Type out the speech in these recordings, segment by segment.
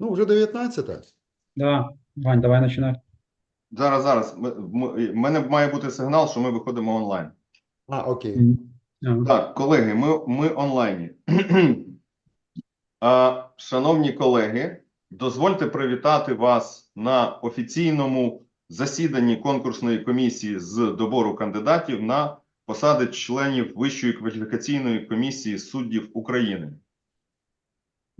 Ну, вже 19. Да, Вань, давай начинай. Зараз, зараз. У мене має бути сигнал, що ми виходимо онлайн. А, окей. Мгм. Ага. Так, колеги, ми, ми онлайні. А, Шановні колеги, дозвольте привітати вас на офіційному засіданні конкурсної комісії з добору кандидатів на посади членів Вищої кваліфікаційної комісії суддів України.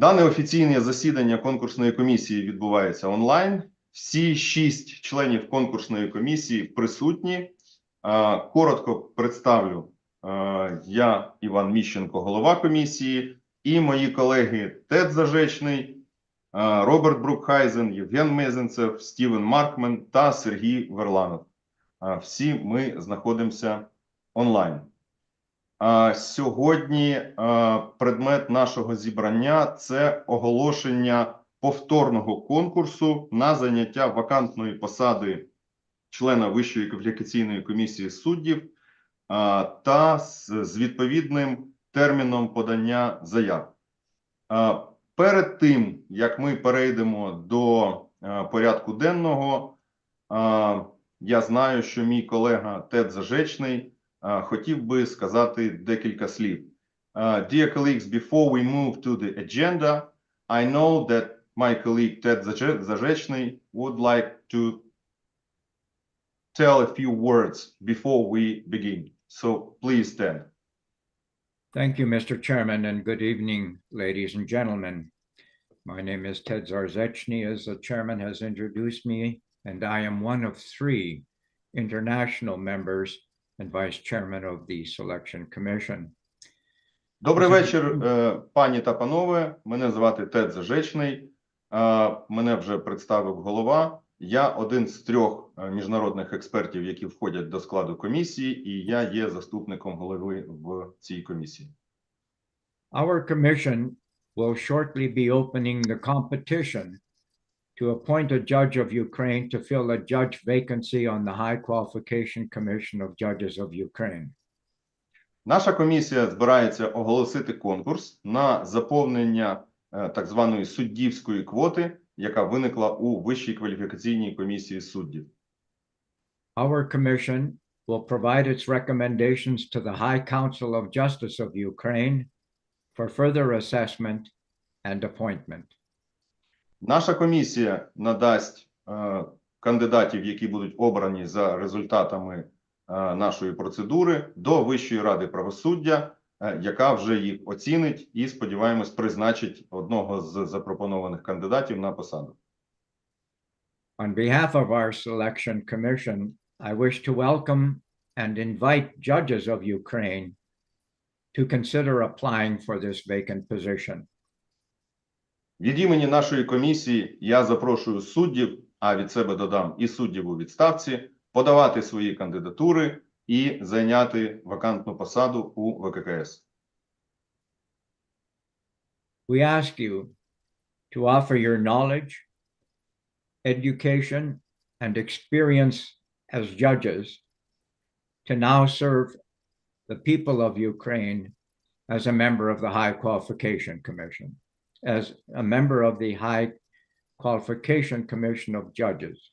Дане офіційне засідання конкурсної комісії відбувається онлайн. Всі шість членів конкурсної комісії присутні. Коротко представлю. Я Іван Міщенко, голова комісії, і мої колеги Тед Зажечний, Роберт Брукхайзен, Євген Мезенцев, Стівен Маркмен та Сергій Верланов. Всі ми знаходимося онлайн. Сьогодні предмет нашого зібрання це оголошення повторного конкурсу на заняття вакантної посади члена Вищої кваліфікаційної комісії суддів та з, відповідним терміном подання заяв. Перед тим як ми перейдемо до порядку денного, я знаю, що мій колега Тед Зажечний хотів би сказати декілька слів. Uh, dear colleagues, before we move to the agenda, I know that my colleague Ted Zaje- Zazhechny would like to tell a few words before we begin. So please, Ted. Thank you, Mr. Chairman, and good evening, ladies and gentlemen. My name is Ted Zarzechny, as the chairman has introduced me, and I am one of three international members and vice chairman of the Selection Commission. Добрий вечір, е, пані та панове. Мене звати Тед Зажечний. Е, Мене вже представив голова. Я один з трьох е, міжнародних експертів, які входять до складу комісії, і я є заступником голови в цій комісії. Our commission will shortly be opening the competition to appoint a judge of Ukraine to fill a judge vacancy on the High Qualification Commission of Judges of Ukraine. Наша комісія збирається оголосити конкурс на заповнення е, так званої суддівської квоти, яка виникла у Вищій кваліфікаційній комісії суддів. Our commission will provide its recommendations to the High Council of Justice of Ukraine for further assessment and appointment. Наша комісія надасть е, кандидатів, які будуть обрані за результатами е, нашої процедури, до Вищої ради правосуддя, е, яка вже їх оцінить і, сподіваємось, призначить одного з запропонованих кандидатів на посаду. On behalf of our selection commission, I wish to welcome and invite judges of Ukraine to consider applying for this vacant position. Від імені нашої комісії я запрошую суддів, а від себе додам і суддів у відставці, подавати свої кандидатури і зайняти вакантну посаду у ВККС. We ask you to offer your knowledge, education, and experience as judges to now serve the people of Ukraine as a member of the High Qualification Commission, as a member of the High Qualification Commission of Judges.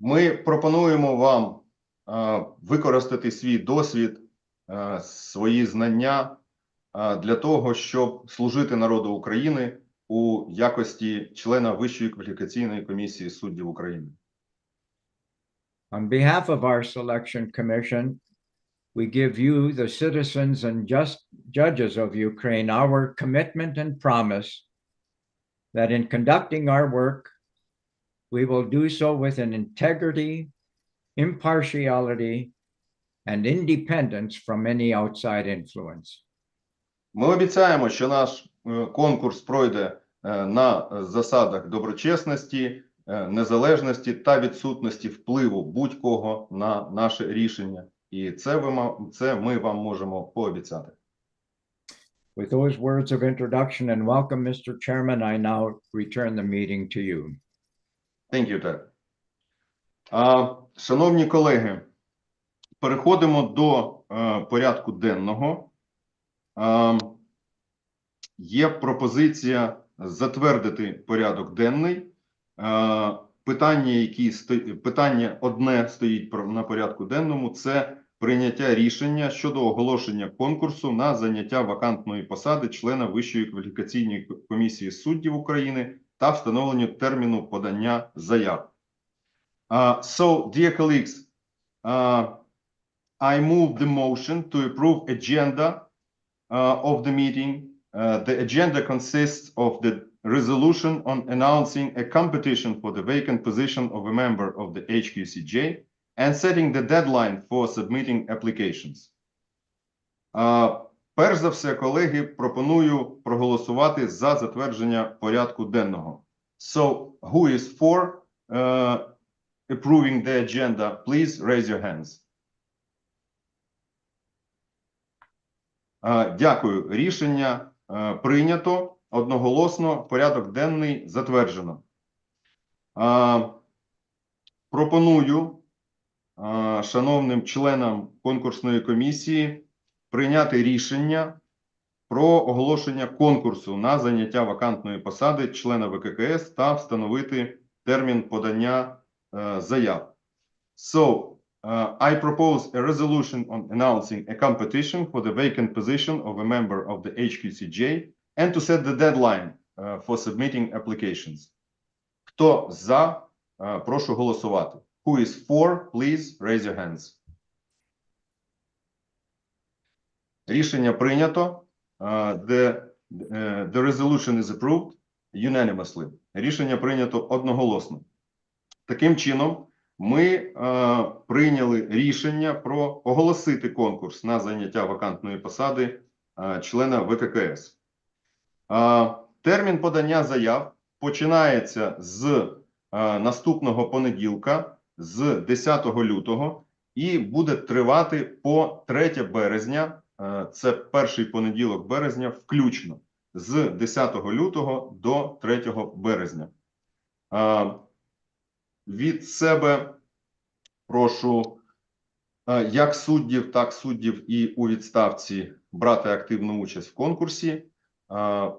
Ми пропонуємо вам е, використати свій досвід, е, свої знання е, для того, щоб служити народу України у якості члена Вищої кваліфікаційної комісії суддів України. On behalf of our selection commission, we give you, the citizens and just judges of Ukraine, our commitment and promise that in conducting our work, we will do so with an integrity, impartiality, and independence from any outside influence. Ми обіцяємо, що наш е, конкурс пройде е, на засадах доброчесності, е, незалежності та відсутності впливу будь-кого на наше рішення. І це ви це ми вам можемо пообіцяти. With those words of introduction and welcome, Mr. Chairman, I now return the meeting to you. Thank you, Ted. А, шановні колеги, переходимо до е, порядку денного. А, є пропозиція затвердити порядок денний. Е, Питання, які питання одне стоїть на порядку денному, це прийняття рішення щодо оголошення конкурсу на заняття вакантної посади члена Вищої кваліфікаційної комісії суддів України та встановленню терміну подання заяв. Uh, so, dear colleagues, uh, I move the motion to approve agenda uh, of the meeting. Uh, the agenda consists of the resolution on announcing a competition for the vacant position of a member of the HQCJ and setting the deadline for submitting applications. Uh, перш за все, колеги, пропоную проголосувати за затвердження порядку денного. So, who is for uh, approving the agenda? Please raise your hands. Е, Дякую. Рішення е, прийнято одноголосно. Порядок денний затверджено. Пропоную шановним членам конкурсної комісії прийняти рішення про оголошення конкурсу на заняття вакантної посади члена ВККС та встановити термін подання е, заяв. So, Uh, I propose a resolution on announcing a competition for the vacant position of a member of the HQCJ and to set the deadline uh, for submitting applications. Хто за, uh, прошу голосувати. Who is for, please raise your hands. Рішення прийнято. Uh, The, the resolution is approved unanimously. Рішення прийнято одноголосно. Таким чином, ми прийняли рішення про оголосити конкурс на заняття вакантної посади члена ВККС. Термін подання заяв починається з наступного понеділка, з 10 лютого, і буде тривати по 3 березня. Це перший понеділок березня, включно з 10 лютого до 3 березня. Від себе прошу як суддів, так суддів і у відставці брати активну участь в конкурсі.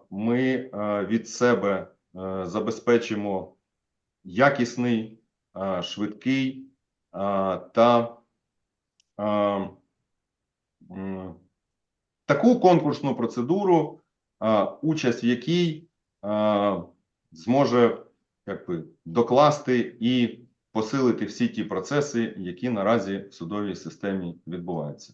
Ми від себе забезпечимо якісний, швидкий та таку конкурсну процедуру, участь в якій зможе якби докласти і посилити всі ті процеси, які наразі в судовій системі відбуваються.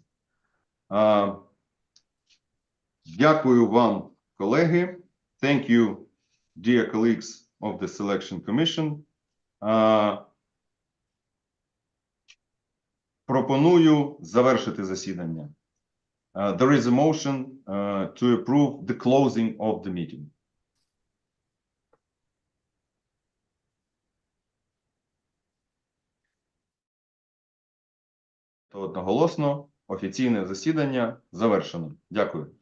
Дякую вам, колеги. Thank you, dear colleagues of the Selection Commission. А, Пропоную завершити засідання. Uh, There is a motion uh, to approve the closing of the meeting. То одноголосно офіційне засідання завершено. Дякую.